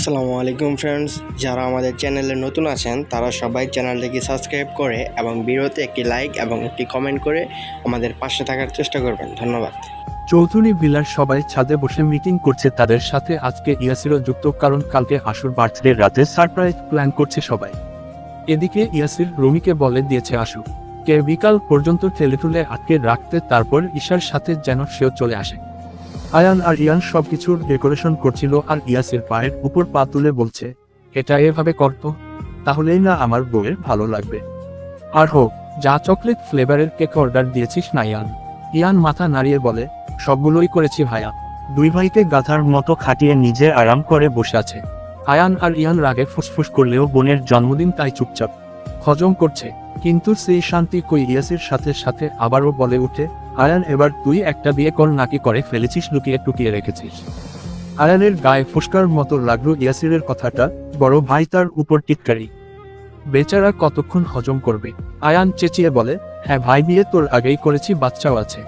আসসালামু আলাইকুম ফ্রেন্ডস যারা আমাদের চ্যানেলে নতুন আছেন, তারা সবাই চ্যানেলটিকে সাবস্ক্রাইব করে এবং ভিডিওতে একটি লাইক এবং একটি কমেন্ট করে আমাদের পাশে থাকার চেষ্টা করবেন। ধন্যবাদ। চৌধুরী ভিলার সবাই ছাদে বসে মিটিং করছে, তাদের সাথে আজকে ইয়াসিরও যুক্ত, কারণ কালকে আশুর বার্থডে রাতে সারপ্রাইজ প্ল্যান করছে সবাই। এদিকে ইয়াসির রুমিকে বলে দিয়েছে আশু, কে বিকাল পর্যন্ত ঠেলেঠুলে আটকে রাখতে, তারপর ঈশার সাথে যেন সেও চলে আসে। আয়ান আর ইয়ান সবকিছুর ডেকোরেশন করছিল আর ইয়াসির পায়ের উপর পা তুলে বলছে, এটা এভাবে করতো? তাহলেই না আমার বউয়ের ভালো লাগবে। আর হোক যা চকলেট ফ্লেভারের কেক অর্ডার দিয়েছিস না ইয়ান? ইয়ান মাথা নাড়িয়ে বলে, সবগুলোই করেছি ভাইয়া। দুই ভাইকে গাধার মতো খাটিয়ে নিজে আরাম করে বসে আছে। আয়ান আর ইয়ান রাগে ফুসফুস করলেও বোনের জন্মদিন তাই চুপচাপ। হজম করছে, কিন্তু সেই শান্তি কই ইয়াসির সাথে সাথে আবারও বলে উঠে আয়ান, এবার তুই একটা বিয়ে কর, নাকি করে ফেলেছিস, লুকিয়ে টুকিয়ে রেখেছিস। আয়ানের গায়ে ফুসকার মতো লাগল ইয়াসিরের কথাটা, বড় ভাই তার উপর টিটকারি। বেচারা কতক্ষণ হজম করবে? আয়ান চেঁচিয়ে বলে হ্যাঁ ভাই, বিয়ে তোর আগেই করেছি, বাচ্চাও আছে।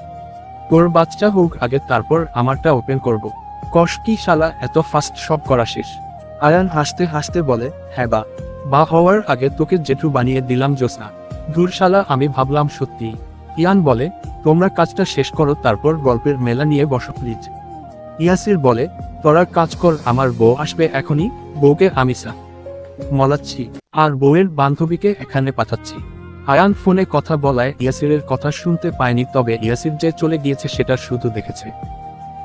তোর বাচ্চা হোক, আগে তারপর আমারটা ওপেন করব। কষ কি শালা, এত ফাস্ট সব করা শেষ? আয়ান হাসতে হাসতে বলে হ্যাঁ বা বা হওয়ার আগে তোকে জেঠু বানিয়ে দিলাম, জোসনা। দূর শালা, আমি ভাবলাম সত্যি ইয়ান বলে তোমরা কাজটা শেষ করো, তারপর গল্পের মেলা নিয়ে বসো প্লিজ ইয়াসির বলে, তোরা কাজ কর, আমার বউ আসবে এখনই, বউকে আমিসা মলাচ্ছি, আর বউয়ের বান্ধবীকে এখানে পাঠাচ্ছি। আয়ান ফোনে কথা বলায় ইয়াসিরের কথা শুনতে পায়নি, তবে ইয়াসির যে চলে গিয়েছে সেটা শুধু দেখেছে।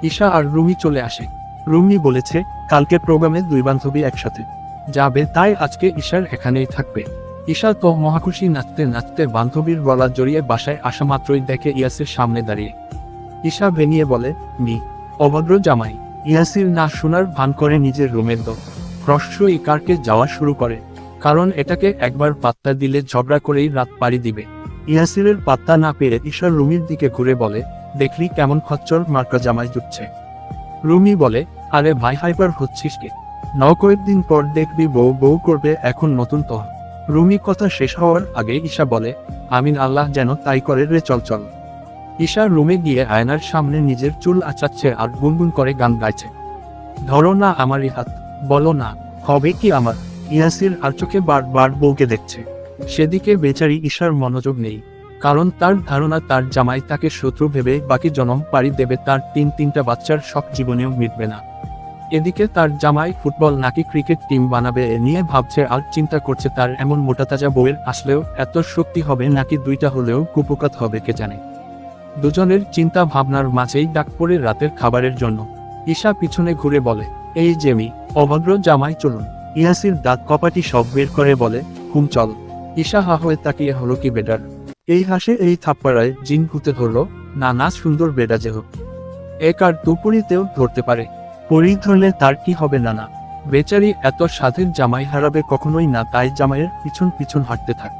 ঈশা আর রুমি চলে আসে। রুমি বলেছে, কালকে প্রোগ্রামে দুই বান্ধবী একসাথে যাবে, তাই আজকে ঈশার এখানেই থাকবে। ঈশা তো মহাখুশি নাচতে নাচতে বান্ধবীর গলা জড়িয়ে বাসায় আসা মাত্রই দেখে ইয়াসির সামনে দাঁড়িয়ে। ঈশা ভেঙিয়ে বলে, মি, অভদ্র জামাই, ইয়াসির না শোনার ভান করে নিজের রুমের দো ফ্রস্য ইকারকে যাওয়া শুরু করে, কারণ এটাকে একবার পাত্তা দিলে ঝগড়া করেই রাত পাড়ি দিবে। ইয়াসিরের পাত্তা না পেরে ঈশার রুমির দিকে ঘুরে বলে, দেখলি কেমন খচ্চর মার্কা জামাই জুটছে? রুমি বলে, আরে ভাই, হাইপার হচ্ছিস কে? ন কয়েকদিন পর দেখবি বউ বউ করবে, এখন নতুন তো রুমি কথা শেষ হওয়ার আগে ঈশা বলে, আমিন আল্লাহ যেন তাই করে রে, চল চল। ঈশা রুমে গিয়ে আয়নার সামনে নিজের চুল আচাচ্ছে আর গুনগুন করে গান গাইছে। ধরো না আমারই হাত, বলো না, হবে কি আমার? ইয়াসির আর চোখে বারবার বউকে দেখছে। সেদিকে বেচারি ঈশার মনোযোগ নেই, কারণ তার ধারণা তার জামাই তাকে শত্রু ভেবে বাকি জনম পাড়ি দেবে, তার তিন তিনটা বাচ্চার শখ জীবনেও মিটবে না। এদিকে তার জামাই ফুটবল নাকি ক্রিকেট টিম বানাবে এ নিয়ে ভাবছে আর চিন্তা করছে তার এমন মোটাতাজা বউয়ের আসলেও এত শক্তি হবে নাকি দুইটা হলেও কুপকাত হবে কে জানে। দুজনের চিন্তা ভাবনার মাঝেই ডাক পড়ে রাতের খাবারের জন্য। ঈশা পিছনে ঘুরে বলে, এই জেমি অভদ্র জামাই চলুন। ইয়াসির দাঁত কপাটি সব বের করে বলে, হুম, চল। ঈশা হা হয়ে তাকিয়ে হলো কি বেডার। এই হাসে এই থাপ্পাড়ায় জিন ভূতে ধরলো, না না, সুন্দর বেডা যে হোক এক আর দুপুরিতেও ধরতে পারে। পরি ধরলে তার কি হবে না না বেচারি এত সাধের জামাই হারাবে কখনোই না, তাই জামাইয়ের পিছন পিছন হাঁটতে থাক।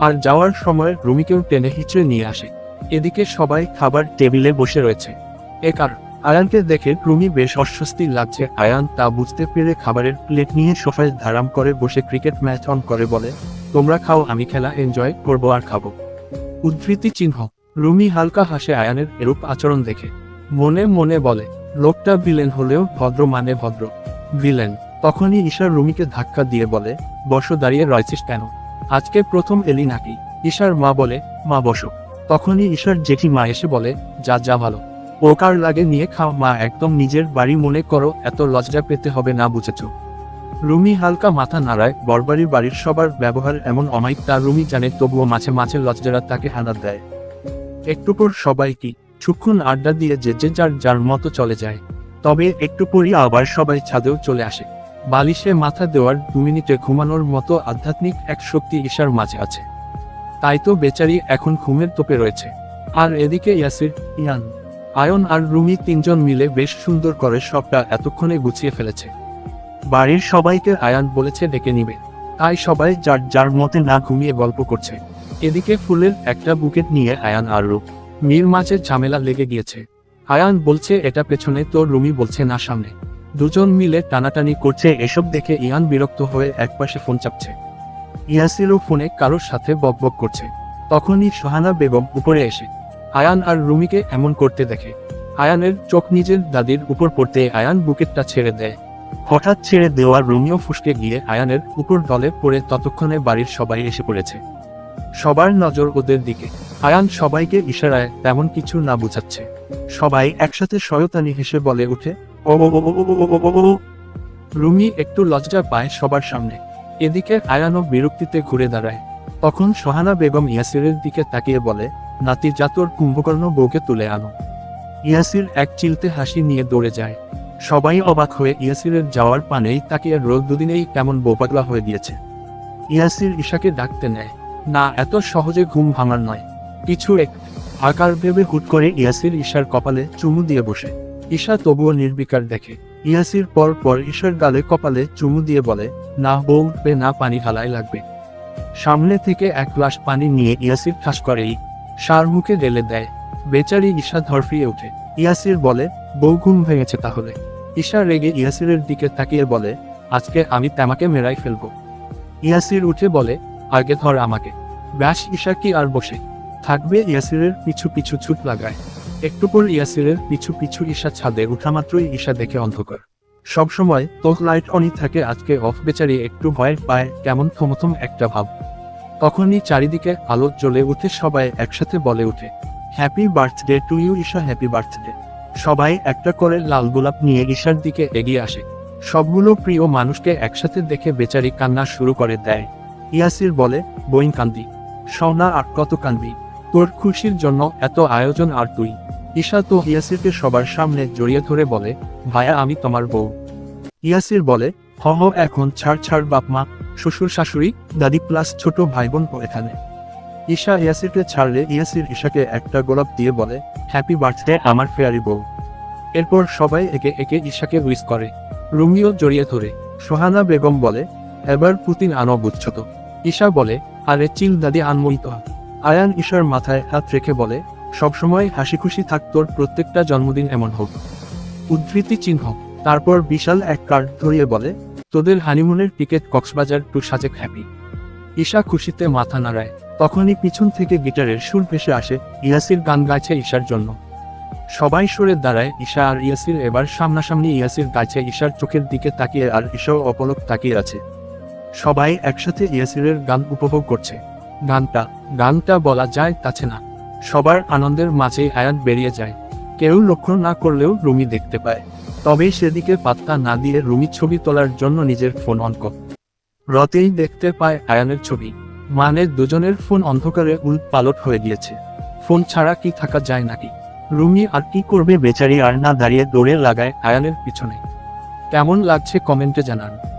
আর যাওয়ার সময় রুমিকেও টেনে হিচড়ে নিয়ে আসে। এদিকে সবাই খাবার টেবিলে বসে রয়েছে। একার আয়ানকে দেখে রুমি বেশ অস্বস্তি লাগছে। আয়ান তা বুঝতে পেরে খাবারের প্লেট নিয়ে সোফায় ধারাম করে বসে ক্রিকেট ম্যাচ অন করে বলে, তোমরা খাও, আমি খেলা এনজয় করব আর খাব। উদ্ধৃতি চিহ্ন। রুমি হালকা হাসে আয়ানের এরূপ আচরণ দেখে। মনে মনে বলে লোকটা ভিলেন হলেও ভদ্র মানে ভদ্র। ভিলেন, তখনই ঈশার রুমিকে ধাক্কা দিয়ে বলে, বসো, দাঁড়িয়ে রয়েছিস কেন? আজকে প্রথম এলি নাকি? ঈশার মা বলে, মা, বসো। তখনই ঈশার জেঠি মা এসে বলে, যা যা, ভালো। ওকার লাগে নিয়ে খাও, মা, একদম নিজের বাড়ি মনে করো, এত লজ্জা পেতে হবে না, বুঝেছ? রুমি হালকা মাথা নাড়ায় বরবাড়ির বাড়ির সবার ব্যবহার এমন অমায়িক তার রুমি জানে, তবুও মাঝে মাঝে লজ্জারা তাকে হানা দেয়। একটু পর সবাই কি সুক্ষণ আড্ডা দিয়ে যে যে যার যার মতো চলে যায়। তবে একটু পরই আবার সবাই ছাদেও চলে আসে। বালিশে মাথা দেওয়ার দু মিনিটে ঘুমানোর মতো আধ্যাত্মিক এক শক্তি ঈশার মাঝে আছে। তাই তো বেচারি এখন ঘুমের তোপে রয়েছে। আর এদিকে ইয়াসির, ইয়ান, আয়ন আর রুমি তিনজন মিলে বেশ সুন্দর করে সবটা এতক্ষণে গুছিয়ে ফেলেছে। বাড়ির সবাইকে আয়ান বলেছে ডেকে নিবে। তাই সবাই যার যার মতে না ঘুমিয়ে গল্প করছে। এদিকে ফুলের একটা বুকেট নিয়ে আয়ান আর রূপ মীর মাঝে ঝামেলা লেগে গিয়েছে। আয়ান বলছে, এটা পেছনে তো রুমি বলছে না, সামনে। দুজন মিলে টানাটানি করছে। এসব দেখে ইয়ান বিরক্ত হয়ে একপাশে ফোন চাপছে। ইয়াসিরও ফোনে কারোর সাথে বকবক করছে। তখনই সোহানা বেগম উপরে এসে আয়ান আর রুমিকে এমন করতে দেখে। আয়ানের চোখ নিজের দাদির উপর পড়তে আয়ান বুকেটটা ছেড়ে দেয়। হঠাৎ ছেড়ে দেওয়া রুমিও ফুসকে গিয়ে আয়ানের উপর দলে পড়ে ততক্ষণে বাড়ির সবাই এসে পড়েছে। সবার নজর ওদের দিকে। আয়ান সবাইকে ইশারায় তেমন কিছু না বুঝাচ্ছে। সবাই একসাথে শয়তানি হেসে বলে উঠে রুমি একটু লজ্জা পায় সবার সামনে। এদিকে আয়ানও বিরক্তিতে ঘুরে দাঁড়ায়। তখন সোহানা বেগম ইয়াসিরের দিকে তাকিয়ে বলে, নাতি জাতর কুম্ভকর্ণ বউকে তুলে আনো। ইয়াসির এক চিলতে হাসি নিয়ে দৌড়ে যায়। সবাই অবাক হয়ে ইয়াসিরের যাওয়ার পানেই তাকে রোজ দুদিনেই কেমন বোপাগলা হয়ে গিয়েছে। ইয়াসির ঈশাকে ডাকতে নেয়, না, এত সহজে ঘুম ভাঙার নয়। কিছু এক আকার ভেবে হুট করে ইয়াসির ঈশার কপালে চুমু দিয়ে বসে। ঈশা তবুও নির্বিকার দেখে। ইয়াসির পর পর ঈশার গালে কপালে চুমু দিয়ে বলে, না বউ উঠবে না পানি হালায় লাগবে। সামনে থেকে এক গ্লাস পানি নিয়ে ইয়াসির ঠাস করেই সার মুখে ঢেলে দেয়। বেচারি ঈশা ধরফিয়ে ওঠে। ইয়াসির বলে, বউ ঘুম ভেঙেছে তাহলে। ঈশা রেগে ইয়াসিরের দিকে তাকিয়ে বলে, আজকে আমি তেমাকে মেরাই ফেলব। ইয়াসির উঠে বলে, আগে ধর আমাকে। ব্যাস, ঈশা কি আর বসে। থাকবে ইয়াসিরের পিছু পিছু ছুট লাগায়। একটু পর ইয়াসিরের পিছু পিছু ঈশা ছাদে উঠা মাত্রই ঈশা দেখে অন্ধকার। সবসময় তোর লাইট অনই থাকে আজকে অফ বেচারি একটু ভয় পায়, কেমন থমথম একটা ভাব। তখনই চারিদিকে আলো জ্বলে উঠে সবাই একসাথে বলে উঠে happy birthday to you Isha happy birthday সবাই একটা করে লাল গোলাপ নিয়ে ঈশার দিকে এগিয়ে আসে। সবগুলো প্রিয় মানুষকে একসাথে দেখে বেচারি কান্না শুরু করে দেয়। ইয়াসির বলে বইন কান্দি। সোনা আর কত কান্দি? তোর খুশির জন্য এত আয়োজন আর তুই? ঈশা তো ইয়াসিরকে সবার সামনে জড়িয়ে ধরে বলে, ভাইয়া, আমি তোমার বউ। ইয়াসির বলে, হ হ, এখন ছাড় ছাড়, বাপ মা, শ্বশুর, শাশুড়ি, দাদি প্লাস ছোট ভাই বোন এখানে। ঈশা ইয়াসিরকে ছাড়লে ইয়াসির ঈশাকে একটা গোলাপ দিয়ে বলে, হ্যাপি বার্থডে, আমার ফেয়ারি বউ। এরপর সবাই একে একে ঈশাকে উইস করে, রুমিও জড়িয়ে ধরে। সোহানা বেগম বলে, এবার পুতিন আনো, বুঝছ তো? ঈশা বলে, আরে চিল দাদি, আনমই তো। আয়ান ঈশার মাথায় হাত রেখে বলে, সবসময় হাসি খুশি থাক তোর, প্রত্যেকটা জন্মদিন এমন হোক। উদ্ধৃতি চিহ্ন। তারপর বিশাল এক কার্ড ধরিয়ে বলে, তোদের হানিমুনের ticket Cox's Bazar to Sajek happy. Isha খুশিতে মাথা নাড়ায়। তখনই পিছন থেকে গিটারের সুর ভেসে আসে ইয়াসির গান গাইছে ঈশার জন্য। সবাই সরে দাঁড়ায়, ঈশা আর ইয়াসির এবার সামনাসামনি ইয়াসির গাইছে ঈশার চোখের দিকে তাকিয়ে আর ঈশাও অপলক তাকিয়ে আছে। সবাই একসাথে ইয়াসিরের গান উপভোগ করছে। গানটা গানটা বলা যায় তাছে না। সবার আনন্দের মাঝেই আয়ান বেরিয়ে যায়। কেউ লক্ষ্য না করলেও রুমি দেখতে পায়। তবে সেদিকে পাত্তা না দিয়ে রুমি ছবি তোলার জন্য নিজের ফোন অন করে। রতেই দেখতে পায় আয়ানের ছবি। মানে দুজনের ফোন অন্ধকারে উল পালট হয়ে গিয়েছে। ফোন ছাড়া কি থাকা যায় নাকি? রুমি আর কি করবে বেচারি আর না দাঁড়িয়ে দৌড়ে লাগায় আয়ানের পিছনে। কেমন লাগছে কমেন্টে জানান।